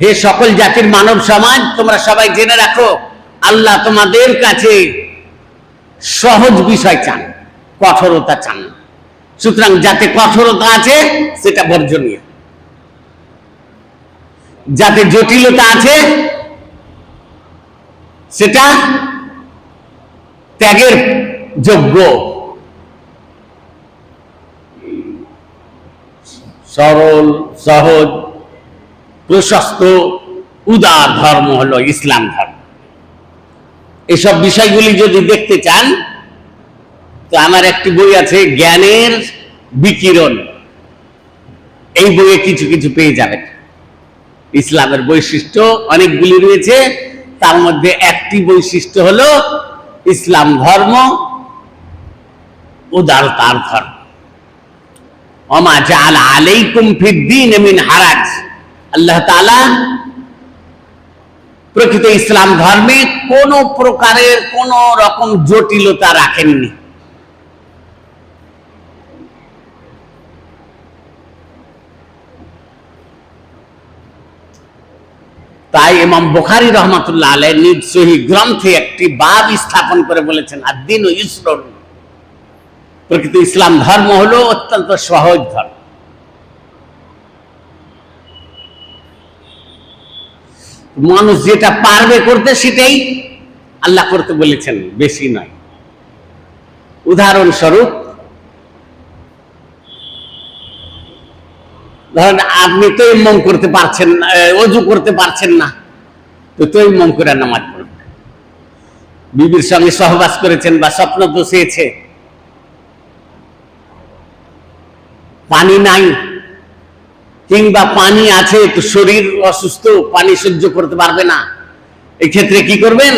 হে সকল জাতির মানব সমাজ, তোমরা সবাই জেনে রাখো, আল্লাহ তোমাদের কাছে সহজ বিষয় চান, কঠোরতা চান। সুতরাং যাতে কঠোরতা আছে, সেটা বর্জনীয়। যাতে জটিলতা আছে, সেটা ত্যাগের যোগ্য। সরল, সহজ, প্রশস্ত, উদার ধর্ম হলো ইসলাম ধর্ম। এসব বিষয়গুলি যদি দেখতে চান, তো আমার একটি বই আছে, জ্ঞানের বিকিরণ। এই বইয়ে কিছু কিছু পেয়ে যাবেন। ইসলামের বৈশিষ্ট্য অনেকগুলি রয়েছে। তার মধ্যে একটি বৈশিষ্ট্য হলো, ইসলাম ধর্ম, উদারতার ধর্ম। প্রকৃত ইসলাম ধর্মে কোন প্রকারের কোন রকম জটিলতা রাখেননি। তাই ইমাম বুখারী রহমাতুল্লাহ আলাই নিজ সহি গ্রন্থে একটি বাব স্থাপন করে বলেছেন আদিন ইসরণ প্রকৃত ইসলাম ধর্ম হলো অত্যন্ত সহজ ধর্ম। মানুষ যেটা পারবে করতে সেটাই আল্লাহ করতে বলেছেন, বেশি নয়। উদাহরণস্বরূপ, ধরেন আপনি তৈমম করতে পারছেন অজু করতে পারছেন না, তো তৈমম করে নামাজ পড়বেন। বিবির সঙ্গে সহবাস করেছেন বা স্বপ্ন দোষেছে পানি নাই। কিংবা পানি আছে তো শরীর অসুস্থ পানি সহ্য করতে পারবে না। এক্ষেত্রে কি করবেন?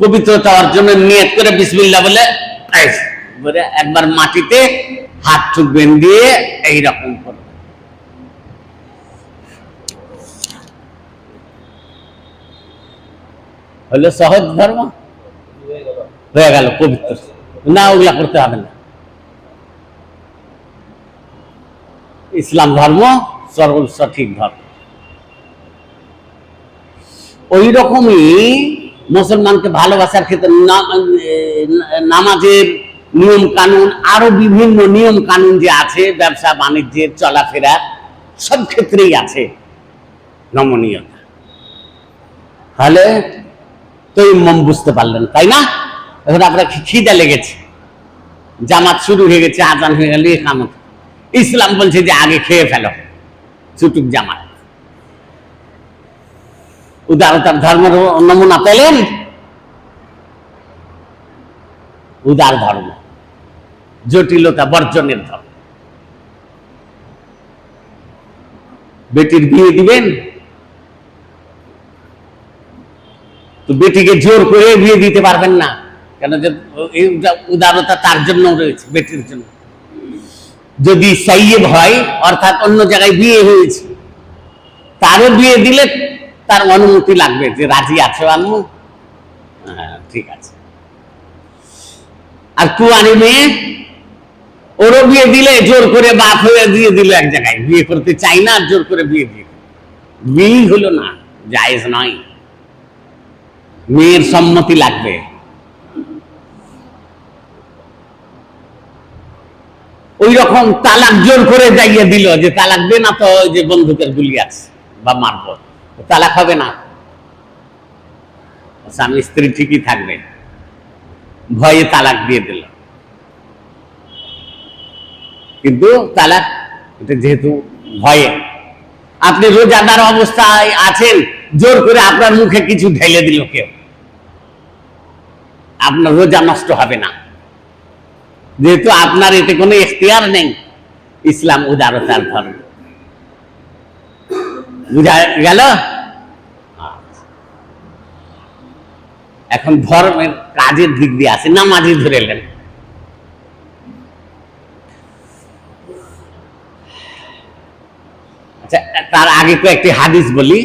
পবিত্রতা অর্জনের নিয়ত করে এই, বলে একবার মাটিতে হাত ঠুকবেন দিয়ে এইরকম করবেন। হলো সহজ ধর্ম? হয়ে গেল পবিত্র। না ওগুলা করতে হবে না। ইসলাম ধর্ম সরল সঠিক ধর্ম। ওই রকমই মুসলমানকে ভালোবাসার ক্ষেত্রে নামাজের নিয়ম কানুন, আরও বিভিন্ন নিয়ম কানুন যে আছে, ব্যবসা বাণিজ্যের চলাফেরা, সব ক্ষেত্রেই আছে নমনীয়তা। তাহলে তো মম বুঝতে পারলেন, তাই না? এখন আপনার খিদে লেগেছে। জামাত শুরু হয়ে গেছে, আজান হয়ে গেল কামত। ইসলাম বলছে যে আগে খেয়ে ফেলো, ছুটুক জামাত। উদারতার ধর্মের নমুনা পেলেন? উদার ধর্ম, জটিলতা বর্জনের ধর্ম। বেটির বিয়ে দিবেন? তো বেটিকে জোর করে বিয়ে দিতে পারবেন না। কেন যে উদারতা তার জন্য রয়েছে, বেটির জন্য। যদি সাইয়েব হয়, অর্থাৎ অন্য জায়গায় বিয়ে হয়েছে, তারও বিয়ে দিলে তার অনুমতি লাগবে যে রাজি আছো আম্মু? হ্যাঁ ঠিক আছে। আর কুয়ারি মেয়ে, ওরও বিয়ে দিলে জোর করে বাপ হয়ে দিয়ে দিল এক জায়গায়। বিয়ে করতে চাই না জোর করে বিয়ে দিয়ে। বিয়েই হলো না, জায়েজ নয়। মেয়ের সম্মতি লাগবে। ওই রকম তালাক জোর করে যাইয়ে দিল যে তালাক দে না তো ওই যে বন্দুকের গুলি আছে, বা মারব। তালাক হবে না। স্বামী স্ত্রী ঠিকই থাকবে। ভয়ে তালাক দিয়ে দিল। কিন্তু তালাক, এটা যেহেতু ভয়ে। আপনি রোজাদার অবস্থায় আছেন, জোর করে আপনার মুখে কিছু ঢেলে দিল কেউ। আপনার রোজা নষ্ট হবে না। যেহেতু আপনার এতে কোনো এখতিয়ার নেই, ইসলাম উদারতার ধর্ম। বুঝা গেল? আচ্ছা। এখন ধর্মের কাজের দিক দিয়ে আছে নামাজি ধরে এলেন আচ্ছা তার আগে কয়েকটি হাদিস বলি।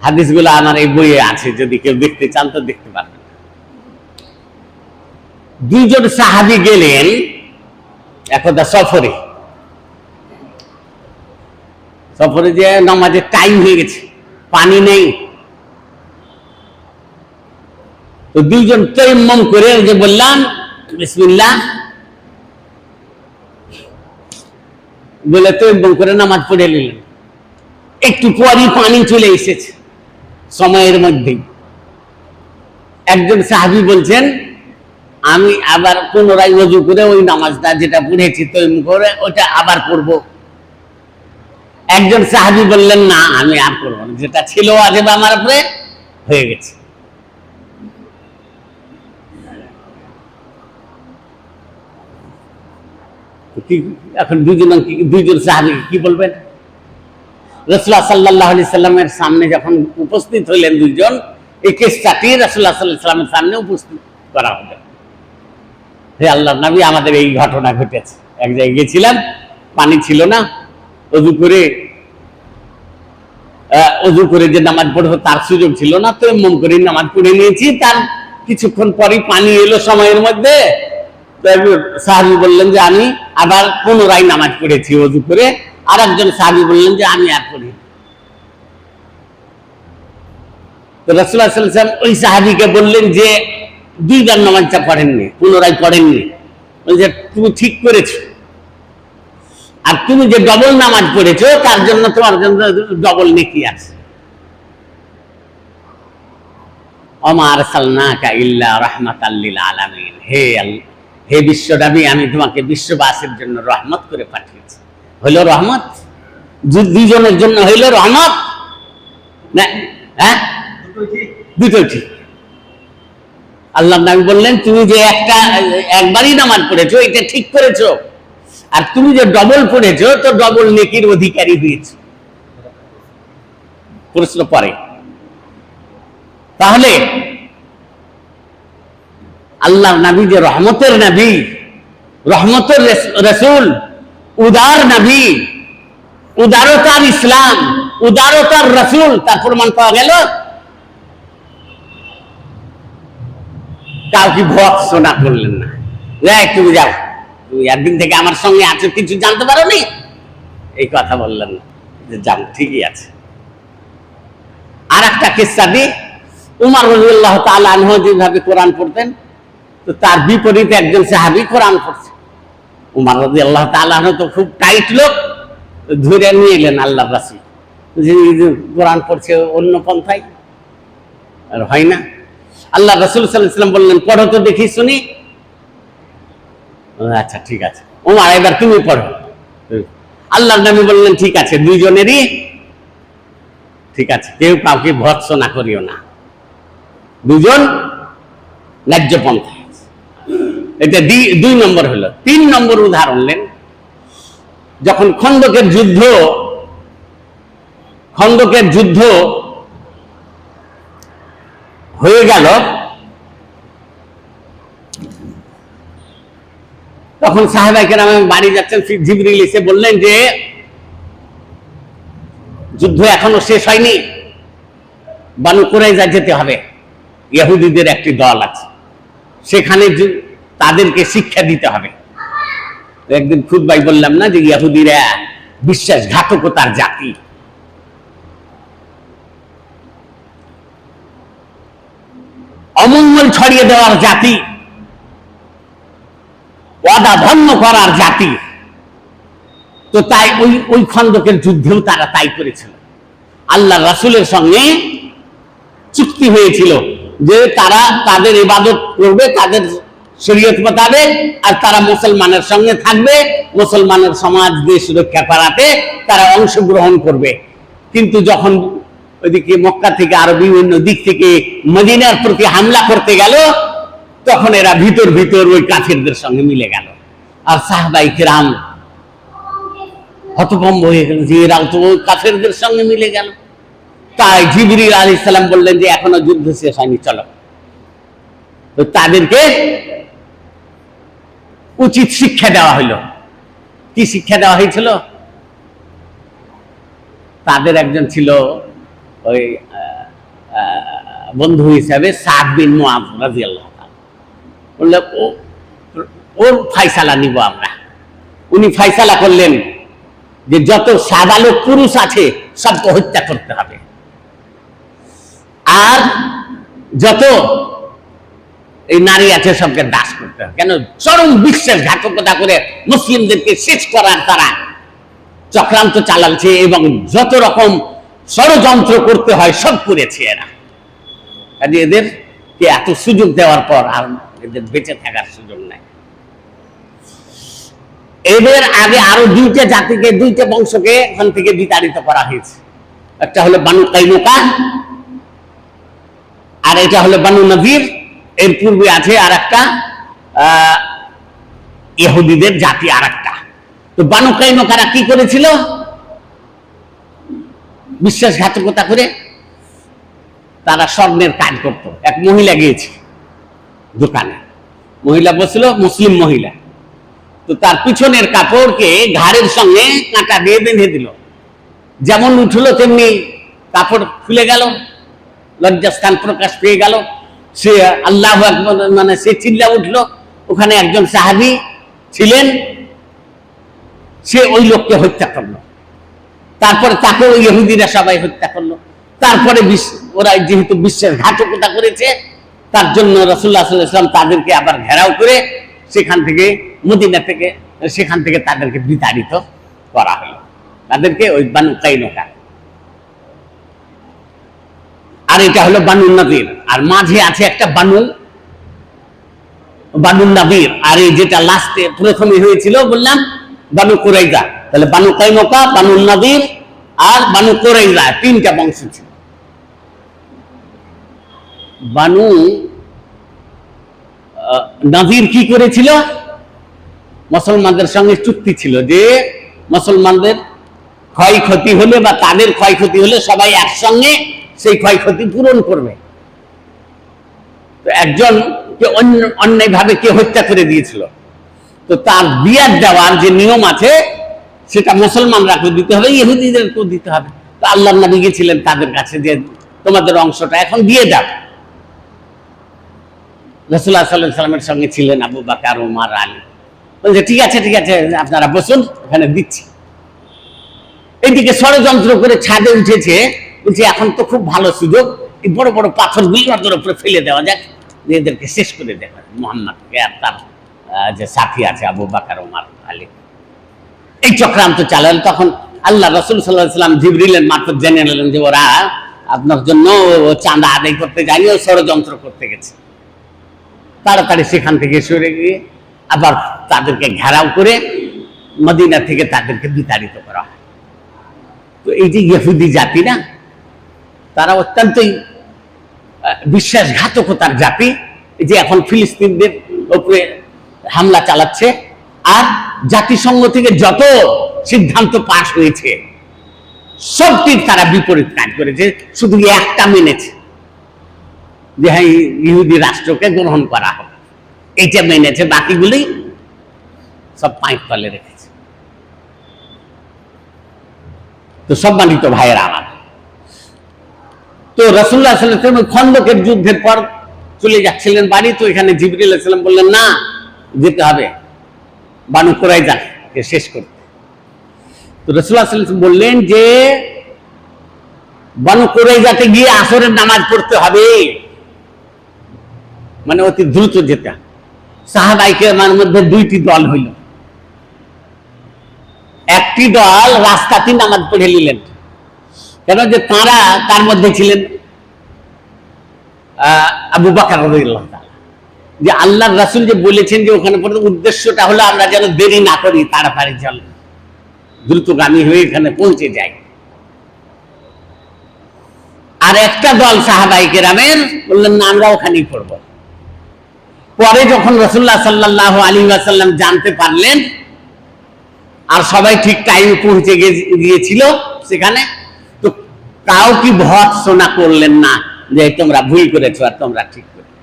হাদিসগুলো আমার এই বইয়ে আছে, যদি কেউ দেখতে চান তো দেখতে পারবেন দুইজন সাহাবি গেলেন একদা সফরে। সফরে যে নামাজের টাইম হয়ে গেছে, পানি নেই। তো দুইজন তৈমম করে যে বললাম, বিসমিল্লাহ। বলে তৈমম করে নামাজ পড়ে নিলেন। একটু পরই পানি চলে এসেছে, সময়ের মধ্যেই। একজন সাহাবি বলছেন আমি আবার পুনরায় অজু করে ওই নামাজটা যেটা পড়েছি তৈম করে ওটা আবার করব একজন সাহাবি বললেন, না, আমি আর করব না। যেটা ছিল আজে আমার উপরে হয়ে গেছে। এখন দুজন দুইজন সাহাবি কি বলবেন? রসুল্লাহ সাল্লাহ আলি সাল্লামের সামনে যখন উপস্থিত হইলেন দুইজন, এই কেসটাটি রসুল্লাহ সাল্লাহ সাল্লামের সামনে উপস্থিত করা হলো হে আল্লাহ নবী, আমাদের এই ঘটনা ঘটেছে। এক জায়গায় গেছিলাম, পানি ছিল না, অজু করে অজু করে যে নামাজ পড়ব তার সুযোগ ছিল না, তো মন করে নামাজ পড়ে নিয়েছি। তার কিছুক্ষণ পরেই পানি এলো সময়ের মধ্যে। সাহাবি বললেন যে, আমি আবার পুনরায় নামাজ পড়েছি অজু করে। আর একজন সাহাবি বললেন যে, আমি আর পড়ি তো রসুল্লাহ ওই সাহাবিকে বললেন যে দুইবার নামাজটা পড়েননি, পুনরায় পড়েননি। বলছে তুমি ঠিক করেছ। আর তুমি যে ডবল নামাজ পড়েছো, তার জন্য তোমার জন্য ডবল নেকি আছে। অমার সালনাকা ইল্লা রাহমাতাল্লিল আলামিন। হে হে বিশ্বনবী আমি তোমাকে বিশ্ববাসীর জন্য রহমত করে পাঠিয়েছি। হইল রহমত? দুইজনের জন্য হইল রহমত? না হ্যাঁ? দুটোই ঠিক। আল্লাহ নবী বললেন, তুমি যে একটা, একবারই নামাজ পড়েছো, এটা ঠিক করেছ। আর তুমি যে ডবল পড়েছো, তো ডবল নেকির অধিকারী হয়েছে। প্রশ্ন পরে। তাহলে আল্লাহ নবী যে রহমতের নবী, রহমতের রস- রসুল, উদার নবী, উদারতার ইসলাম, উদারতার রসুল, তার প্রমাণ পাওয়া গেল কাউকে ভৎসনা করলেন না। তুমি যাও তুমি একদিন থেকে আমার সঙ্গে আছো, কিছু জানতে পারো নি এই কথা বললেন যে যান ঠিকই আছে। আর একটা কিস্সা দি, উমার রবিউল্লাহ তালাহ যেভাবে কোরআন পড়তেন, তো তার বিপরীতে একজন সাহাবি কোরআন পড়ছে। উমার রবি আল্লাহ তালাহ তো খুব টাইট লোক ধরে নিয়ে এলেন আল্লাহ যে কোরআন পড়ছে অন্য পন্থায়, আর হয় না। আল্লাহ রসুল সাল্লাম বললেন, পড়ো তো দেখি, শুনি। আচ্ছা ঠিক আছে। ওমার এবার তুমি পড়ো। আল্লাহ নবী বললেন, ঠিক আছে, দুইজনেরই ঠিক আছে, কেউ কাউকে ভৎসনা করিও না। দুজন ন্যায্য পন্থা এটা দুই নম্বর হলো। তিন নম্বর উদাহরণ নেন। যখন খন্দকের যুদ্ধ খন্দকের যুদ্ধ হয়ে গেল। তখন সাহেবাইকের আমি বাড়ি যাচ্ছেন জিবরিল এসে বললেন যে, যুদ্ধ এখনও শেষ হয়নি, বানু কুরাইজা যেতে হবে। ইহুদিদের একটি দল আছে। সেখানে তাদেরকে শিক্ষা দিতে হবে। একদিন খুদ্ ভাই বললাম না যে, ইহুদিরা বিশ্বাসঘাতকতার জাতি। অমঙ্গল ছড়িয়ে দেওয়ার জাতি, ওয়াদা ভঙ্গ করার জাতি। তো তাই ওই ওই খন্দকের যুদ্ধেও তারা তাই করেছিল। আল্লাহ রাসুলের সঙ্গে চুক্তি হয়েছিল যে তারা তাদের ইবাদত করবে, তাদের শরীয়ত মোতাবেক, আর তারা মুসলমানের সঙ্গে থাকবে, মুসলমানের সমাজ, দেশ রক্ষা করাতে তারা অংশগ্রহণ করবে। কিন্তু যখন ওইদিকে মক্কা থেকে আরও বিভিন্ন দিক থেকে মদিনার প্রতি হামলা করতে গেল, তখন এরা ভিতর ভিতর ওই কাফিরদের সঙ্গে মিলে গেল। আর সাহবাই কিরাম হতভম্ব হয়ে গেল যে এরাও তো ওই কাফেরদের সঙ্গে মিলে গেল। তাই জিবরিল আলী সালাম বললেন যে এখনও যুদ্ধ শেষ হয়নি, চলো। তাদেরকে উচিত শিক্ষা দেওয়া হইল। কি শিক্ষা দেওয়া হয়েছিল? তাদের একজন ছিল ওই বন্ধু হিসাবে রাদিয়াল্লাহু তাআলা। বললে, ও, ওর ফাইসালা নিব আমরা। উনি ফাইসালা করলেন যে যত সাবালক পুরুষ আছে সবকে হত্যা করতে হবে। আর যত এই নারী আছে সবকে দাস করতে হবে। কেন? চরম বিশ্বাসঘাতকতা করে মুসলিমদেরকে শেষ করার তারা চক্রান্ত চালাচ্ছে এবং যত রকম ষড়যন্ত্র করতে হয় সব করেছে এরা। কাজে এদেরকে এত সুযোগ দেওয়ার পর আর এদের বেঁচে থাকার সুযোগ নাই। এদের আগে আরও দুইটা জাতিকে দুইটা বংশকে এখান থেকে বিতাড়িত করা হয়েছে। একটা হলো বানু কাইনুকা আর এটা হলো বানু নজির। এর পূর্বে আছে আর একটা আহ, ইহুদিদের জাতি আর একটা তো বানু কাইনুকারা কি করেছিল? বিশ্বাসঘাতকতা করে তারা স্বর্ণের কাজ করত। এক মহিলা গিয়েছে দোকানে। মহিলা বসছিল মুসলিম মহিলা। তো তার পিছনের কাপড়কে ঘাড়ের সঙ্গে কাঁটা দিয়ে বেঁধে দিল। যেমন উঠল, তেমনি কাপড় খুলে গেল, লজ্জাস্থান প্রকাশ পেয়ে গেল। সে আল্লাহ মানে সে চিল্লা উঠল। ওখানে একজন সাহাবি ছিলেন, সে ওই লোককে হত্যা করল। তারপরে তাকে ওই ইহুদিরা সবাই হত্যা করল। তারপরে ওরা যেহেতু বিশ্বের ঘাতকতা করেছে, তার জন্য রসুল্লাহ সাল্লাম তাদেরকে আবার ঘেরাও করে সেখান থেকে, মদিনা থেকে, সেখান থেকে তাদেরকে বিতাড়িত করা হলো। তাদেরকে ওই বানু কাইনকা। আর এটা হলো বানু নদীর। আর মাঝে আছে একটা বানু বানু নবীর আর এই যেটা লাস্টে প্রথমে হয়েছিল, বললাম বানু কুরাইজা তাহলে বানু কাইনকা বানু নদীর আর বানু কুরাইজা তিনটা বংশ ছিল। বানু নদীর কি করেছিল? মুসলমানদের সঙ্গে চুক্তি ছিল যে মুসলমানদের ক্ষয়ক্ষতি হলে বা তাদের ক্ষয়ক্ষতি হলে সবাই একসঙ্গে সেই ক্ষয়ক্ষতি পূরণ করবে। তো একজন কে অন্য অন্যায়ভাবে কে হত্যা করে দিয়েছিল। তো তার বিয়ার দেওয়ার যে নিয়ম আছে সেটা মুসলমানরাকেও দিতে হবে, ইহুদিদেরকেও দিতে হবে। তো আল্লাহ নবী গেছিলেন তাদের কাছে যে তোমাদের অংশটা এখন দিয়ে দাও। রসুল্লাহ সাল্লাহ সাল্লামের সঙ্গে ছিলেন আবু বাকার ওমার আলী। বলছে ঠিক আছে ঠিক আছে, আপনারা বসুন ওখানে দিচ্ছি। এইদিকে ষড়যন্ত্র করে ছাদে উঠেছে, বলছে, এখন তো খুব ভালো সুযোগ, এই বড় বড় পাথরগুলি ওদের উপরে ফেলে দেওয়া যাক এদেরকে শেষ করে দেওয়া মোহাম্মদকে আর তার যে সাথী আছে আবু বাকার ওমার আলী। এই চক্রান্ত চালাল তখন আল্লাহ রসুল সাল্লাহ সাল্লাম জিবরিলের মারফত জেনে নিলেন যে ওরা আপনার জন্য চাঁদা আদায় করতে যায়নি ও ষড়যন্ত্র করতে গেছে। তাড়াতাড়ি সেখান থেকে সরে গিয়ে আবার তাদেরকে ঘেরাও করে মদিনা থেকে তাদেরকে বিতাড়িত করা তো এই যে ইহুদি জাতি না, তারা অত্যন্তই বিশ্বাসঘাতকতার জাতি যে এখন ফিলিস্তিনদের ওপরে হামলা চালাচ্ছে। আর জাতিসংঘ থেকে যত সিদ্ধান্ত পাশ হয়েছে সবটির তারা বিপরীত কাজ করেছে, শুধু একটা মেনেছে যে হ্যাঁ ইহুদি রাষ্ট্রকে গ্রহণ করা হবে এইটা মেনেছে, বাকিগুলি সব পাইপ তলে রেখেছে। তো সম্মানিত ভাইয়েরা আমার, তো রসুল্লাহ সাল্লাম খন্দকের যুদ্ধের পর চলে যাচ্ছিলেন বাড়ি, তো এখানে জিবরিল সাল্লাম বললেন, না, যেতে হবে। বানু কোরাইজাকে শেষ করতে তো রসুল্লাহ বললেন যে, বানু কোরাইজাতে গিয়ে আসরের নামাজ পড়তে হবে। মানে অতি দ্রুত যেতে হবে। সাহাবাইকে আমার মধ্যে দুইটি দল হইল। একটি দল রাস্তাতে নামাজ পড়ে নিলেন। কেন যে তারা তার মধ্যে ছিলেন? আবু বাকার তাআলা। যে আল্লাহ রাসূল যে বলেছেন যে ওখানে পড়তে, উদ্দেশ্যটা হলো আমরা যেন দেরি না করি, তাড়াতাড়ি চল। দ্রুতগামী হয়ে এখানে পৌঁছে যাই। আর একটা দল সাহাবাই কেরামের বললেন, না, আমরা ওখানেই পড়ব। পরে যখন রসুল্লাহ সাল্লাহ আলী ওয়াসাল্লাম জানতে পারলেন, আর সবাই ঠিক টাইমে পৌঁছে গিয়েছিল সেখানে, তো কাউ কি ভৎসনা করলেন না যে তোমরা ভুল করেছ আর তোমরা ঠিক করেছ।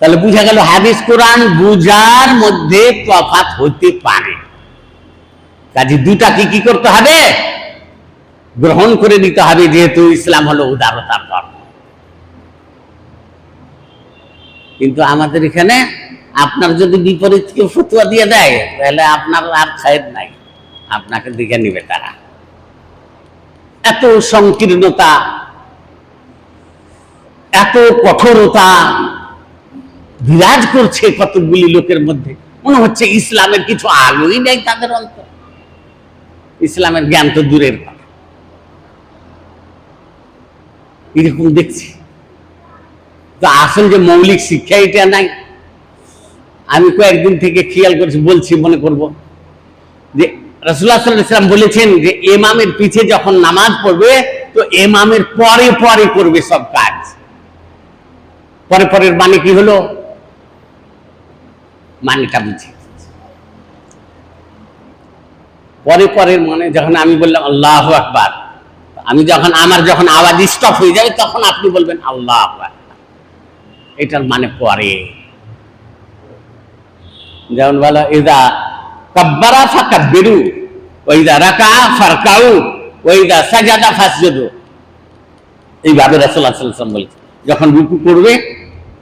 তাহলে বুঝা গেল হাদিস কোরআন বুঝার মধ্যে তফাৎ হতে পারে। কাজে দুটা কি কি করতে হবে? গ্রহণ করে নিতে হবে, যেহেতু ইসলাম হলো উদারতার ধর্ম। কিন্তু আমাদের এখানে আপনার যদি বিপরীত কেউ ফতুয়া দিয়ে দেয়, তাহলে আপনার আর খায়ের নাই। আপনাকে দেখে নিবে তারা। এত সংকীর্ণতা, এত কঠোরতা বিরাজ করছে কতগুলি লোকের মধ্যে। মনে হচ্ছে ইসলামের কিছু আলোই নেই তাদের অন্তর। ইসলামের জ্ঞান তো দূরের কথা। এরকম দেখছি। তো আসল যে মৌলিক শিক্ষা এটা নাই। আমি কয়েকদিন থেকে খেয়াল করছি, বলছি, মনে করব যে রসুল্লাহ সাল্লাহ ইসলাম বলেছেন যে এমামের পিছে যখন নামাজ পড়বে, তো এমামের পরে পরে করবে সব কাজ। পরে পরের মানে কি হলো? মানেটা বুঝি পরে পরের মানে যখন আমি বললাম, আল্লাহ আকবার। আমি যখন আমার যখন আওয়াজ স্টপ হয়ে যাবে তখন আপনি বলবেন, আল্লাহ আকবার। এটার মানে পরে। যেমন বলো, ইদা কাব্বারা ফাঁকা বেরু ওইদা রাকা ফারকাউ ওইদা সাজাদা ফাসজুদু। এইভাবে সাল্লাল্লাহু আলাইহি ওয়াসাল্লাম যখন রুকু করবে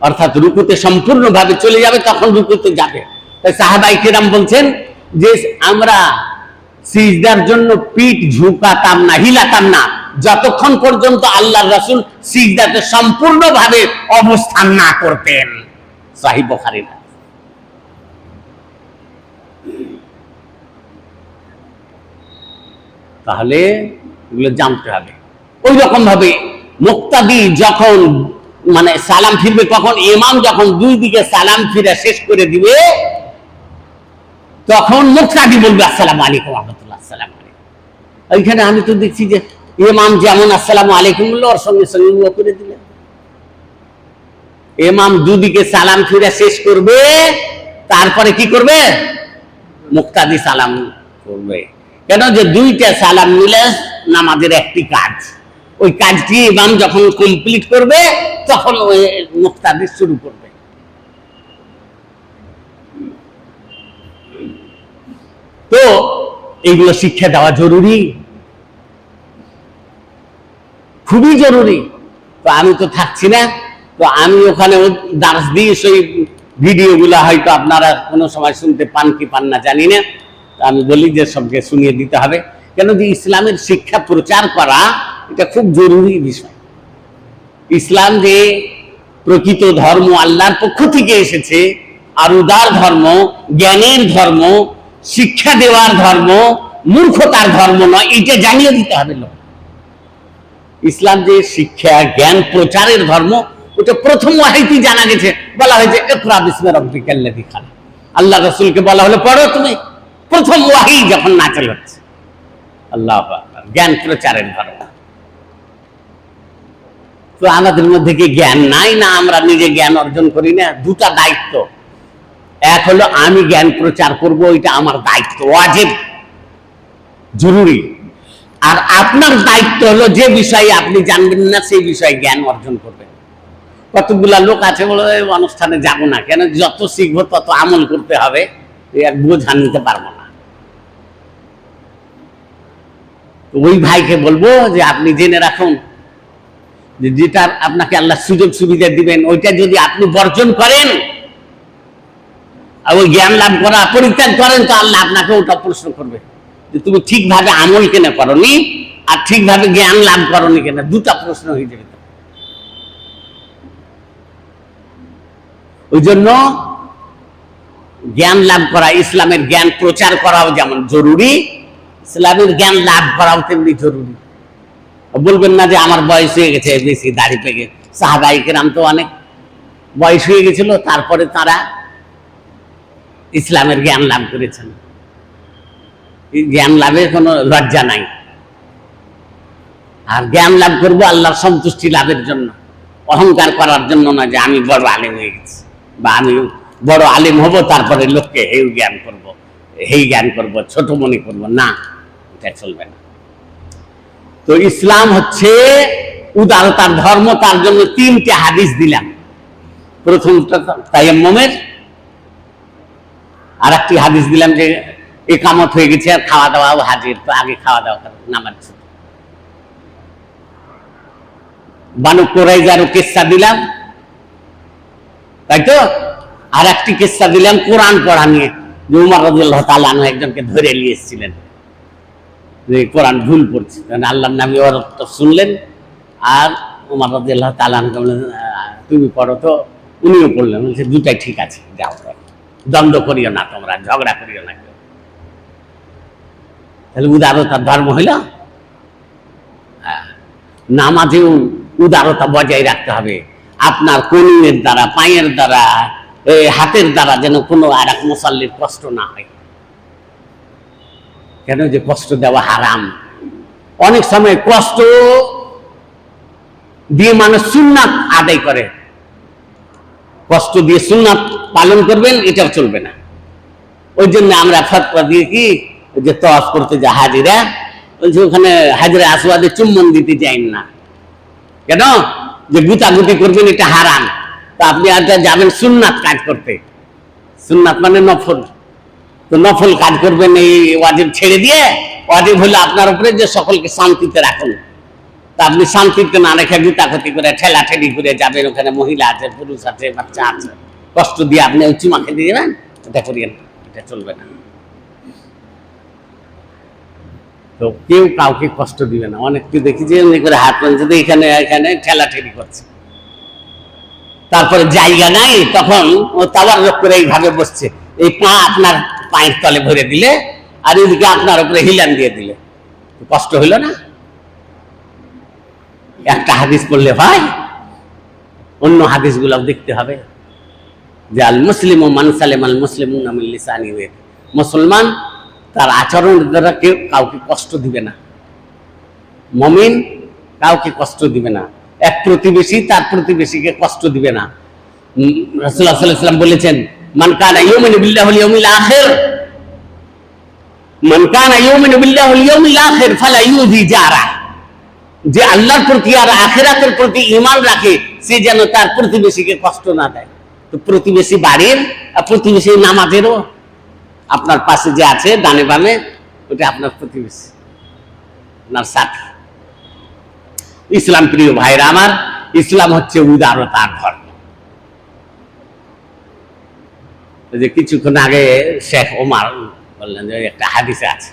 অর্থাৎ রুকুতে সম্পূর্ণভাবে চলে যাবে, তখন রুকুতে যাবে। তাই সাহাবাই কিরাম বলছেন যে আমরা সিজদার জন্য পিঠ ঝুঁকাতাম না, হিলাতাম না। যতক্ষণ পর্যন্ত আল্লাহ রাসূল সিজদাতে সম্পূর্ণভাবে অবস্থান না করতেন। সাহিব বখারির তাহলে এগুলো জানতে হবে। ওই রকম ভাবে মুক্তাদি যখন মানে সালাম ফিরবে তখন ইমাম যখন দুই দিকে সালাম ফিরে শেষ করে দিবে, তখন মুক্তাদি বলবে, আসসালামু আলাইকুম রহমতুল্লাহ, আসসালাম ওইখানে আমি তো দেখছি যে ইমাম যেমন আসসালামু আলাইকুম বলল, ওর সঙ্গে সঙ্গে করে দিলেন ইমাম দুদিকে সালাম ফিরে শেষ করবে, তারপরে কি করবে? মুক্তাদি সালাম করবে। কেন যে দুইটা সালাম মিলে নামাজের একটি কাজ। ওই কাজটি ইমাম যখন কমপ্লিট করবে, তখন ওই মুক্তাদি শুরু করবে। তো এইগুলো শিক্ষা দেওয়া জরুরি। খুবই জরুরি। তো আমি তো থাকছি না। তো আমি ওখানে দাস দিয়ে সেই ভিডিওগুলো হয়তো আপনারা কোনো সময় শুনতে পান কি পান না, জানি না। আমি বলি যে সবকে শুনিয়ে দিতে হবে। কেন যে ইসলামের শিক্ষা প্রচার করা এটা খুব জরুরি বিষয়। ইসলাম যে প্রকৃত ধর্ম আল্লাহর পক্ষ থেকে এসেছে আর উদার ধর্ম, জ্ঞানের ধর্ম, শিক্ষা দেওয়ার ধর্ম, মূর্খতার ধর্ম নয়, এটা জানিয়ে দিতে হবে লোক। ইসলাম যে শিক্ষা, জ্ঞান, প্রচারের ধর্ম, ওটা প্রথম ওয়াহিতি জানা গেছে, বলা হয়েছে, ইকরা বিসমি রাব্বিকাল্লাযী খালাক। আল্লাহ রসুলকে বলা হলো, পড়ো তুমি। প্রথম ওয়াহি যখন নাচল হচ্ছে। আল্লাহ জ্ঞান প্রচারের ধর্ম। তো আমাদের মধ্যে কি জ্ঞান নাই না আমরা নিজে জ্ঞান অর্জন করি না? দুটা দায়িত্ব। এক হলো আমি জ্ঞান প্রচার করব এটা আমার দায়িত্ব, ওয়াজিব, জরুরি। আর আপনার দায়িত্ব হলো যে বিষয়ে আপনি জানবেন না, সেই বিষয়ে জ্ঞান অর্জন করবেন। কতগুলা লোক আছে বলে অনুষ্ঠানে যাব না কেন? যত শিখব তত আমল করতে হবে এক বোঝা নিতে পারব না। ওই ভাইকে বলব যে, আপনি জেনে রাখুন যে যেটার আপনাকে আল্লাহ সুযোগ সুবিধা দিবেন, ওইটা যদি আপনি বর্জন করেন ওই জ্ঞান লাভ করা, পরিত্যাগ করেন, তো আল্লাহ আপনাকে ওটা প্রশ্ন করবে যে তুমি ঠিকভাবে আমল কেন করনি, আর ঠিকভাবে জ্ঞান লাভ করনি কেন? দুটা প্রশ্ন হয়ে যাবে। ওই জন্য জ্ঞান লাভ করা, ইসলামের জ্ঞান প্রচার করাও যেমন জরুরি, ইসলামের জ্ঞান লাভ করাও তেমনি জরুরি। বলবেন না যে আমার বয়স হয়ে গেছে, বেশি দাড়ি পেকে। সাহাবাইকেরাম তো অনেক বয়স হয়ে গেছিল, তারপরে তারা ইসলামের জ্ঞান লাভ করেছেন। জ্ঞান লাভের কোনো লজ্জা নাই। আর জ্ঞান লাভ করব আল্লাহর সন্তুষ্টি লাভের জন্য, অহংকার করার জন্য না যে আমি বড় আলেম হয়ে গেছি, বা আমি বড় আলেম হব, তারপরে লোককে হেউ জ্ঞান করব, হেই জ্ঞান করব, ছোট মনে করব। না, এটা চলবে না। তো ইসলাম হচ্ছে উদারতার ধর্ম, তার জন্য তিনটে হাদিস দিলাম। প্রথমটা তাইয়াম্মমের। আর একটি হাদিস দিলাম যে, একামত হয়ে গেছে, আর খাওয়া দাওয়াও হাজির, তো আগে খাওয়া দাওয়া ছিল। বানু কোরাইজারও কেসা দিলাম। তাই তো আর একটি কিস্সা দিলাম, কোরআন পড়া নিয়ে। যে উমার রাদিয়াল্লাহু তাআলা আনহু একজনকে ধরে নিয়ে এসেছিলেন। যে কোরআন ভুল পড়ছে কারণ আল্লাহর নামে ওর শুনলেন আর তাআলা আনহুকে বললেন আহ, তুমি পড়ো তো উনিও পড়লেন বলছে দুটাই ঠিক আছে যাও দ্বন্দ্ব করিও না তোমরা ঝগড়া করিও না কেউ। তাহলে উদারতার ধর্ম হইল হ্যাঁ। নামাজেও উদারতা বজায় রাখতে হবে আপনার কনুয়ের দ্বারা পায়ের দ্বারা হাতের দ্বারা যেন কোনো আর এক মুসাল্লির কষ্ট না হয় কেন যে কষ্ট দেওয়া হারাম? অনেক সময় কষ্ট দিয়ে মানুষ সুন্নাত আদায় করে। কষ্ট দিয়ে সুন্নাত পালন করবেন, এটাও চলবে না। ওই জন্য আমরা ফতোয়া দিয়ে কি যে তফ করতে যা হাজিরা বলছে ওখানে হাজিরা আসওয়াদে চুম্বন দিতে যাই না। কেন? যে গুতাগুতি করবেন, এটা হারাম। তা আপনি আজ যাবেন সুন্নাত কাজ করতে। সুন্নাত মানে নফল। তো নফল কাজ করবেন এই ওয়াজিব ছেড়ে দিয়ে, ওয়াজিব হলো আপনার উপরে যে সকলকে শান্তিতে রাখুন। তা আপনি শান্তিতে না রেখে গুতাগুতি করে ঠেলা ঠেলি করে যাবেন, ওখানে মহিলা আছে, পুরুষ আছে, বাচ্চা আছে। কষ্ট দিয়ে আপনি ওই চুমাকে দিয়ে দেবেন এটা করিয়েন এটা চলবে না। তো কেউ কাউকে কষ্ট দিবে না। অনেককে দেখি যে এমনি করে হাত পাঞ্চে এখানে এখানে ঠেলা ঠেলি করছে। তারপরে জায়গা নাই, তখন ও রোগ করে এইভাবে বসছে। এই পা আপনার পায়ের তলে ভরে দিলে আর এদিকে আপনার উপরে হিলান দিয়ে দিলে। কষ্ট হইল না? একটা হাদিস পড়লে ভাই, অন্য হাদিসগুলো দেখতে হবে। যে আল মুসলিম ও মানসালেম আল মুসলিম মুসলমান তার আচরণের দ্বারা কেউ কাউকে কষ্ট দিবে না। মমিন কাউকে কষ্ট দিবে না। এক প্রতিবেশী তার প্রতিবেশীকে কষ্ট দিবে না। রসুল্লাহ সাল্লাম বলেছেন যে আল্লাহর প্রতি আর আখেরাতের প্রতি ঈমান রাখে, সে যেন তার প্রতিবেশীকে কষ্ট না দেয়। তো প্রতিবেশী বাড়ির আর প্রতিবেশী নামাজেরও আপনার পাশে যে আছে, ডানে বামে, ওটা আপনার প্রতিবেশী, আপনার সাথী। ইসলাম প্রিয় ভাইরা আমার, ইসলাম হচ্ছে উদারতার ধর্ম ওই যে কিছুক্ষণ আগে শেখ ওমার বললেন যে একটা হাদিসে আছে।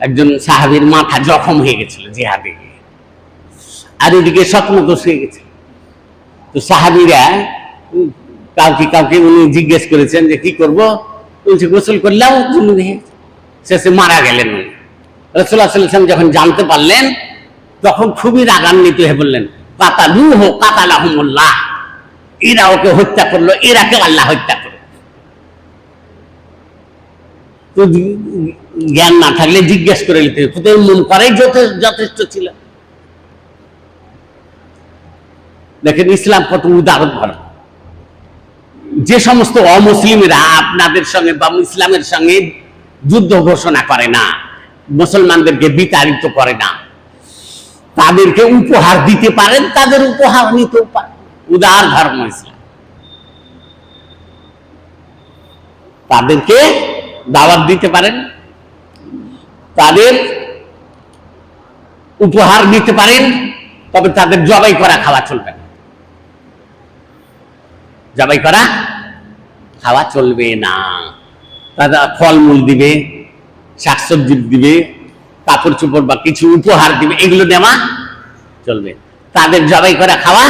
একজন সাহাবীর মাথা জখম হয়ে গেছিল জিহাদে গিয়ে। আর এদিকে স্বপ্নদোষ হয়ে গেছে। তো সাহাবিরা কাউকে কাউকে উনি জিজ্ঞেস করেছেন যে কি করব? বলছে, গোসল হয়ে শেষে মারা গেলেন উনি। রসুল্লাহ সাল্লাম যখন জানতে পারলেন, তখন খুবই রাগান্বিত হয়ে বললেন কাতালু হো কাতালাহুমুল্লাহ। এরা ওকে হত্যা করল এরাকে আল্লাহ হত্যা করল। জ্ঞান না থাকলে জিজ্ঞেস করে নিতে তোদের মন করাই যথেষ্ট ছিল। দেখেন ইসলাম কত উদার ধর্ম যে সমস্ত অমুসলিমরা আপনাদের সঙ্গে বা ইসলামের সঙ্গে যুদ্ধ ঘোষণা করে না, মুসলমানদেরকে বিতাড়িত করে না, তাদেরকে উপহার দিতে পারেন, তাদের উপহার নিতেও পারেন। উদার ধর্ম ইসলাম। তাদেরকে দাওয়াত দিতে পারেন, তাদের উপহার নিতে পারেন, তবে তাদের জবাই করা খাওয়া চলবে না। জবাই করা খাওয়া চলবে না। তারা ফলমূল দিবে, শাকসবজি দিবে, কাপড় চোপড় বা কিছু উপহার দিবে, এগুলো নেওয়া চলবে। তাদের জবাই করা খাওয়া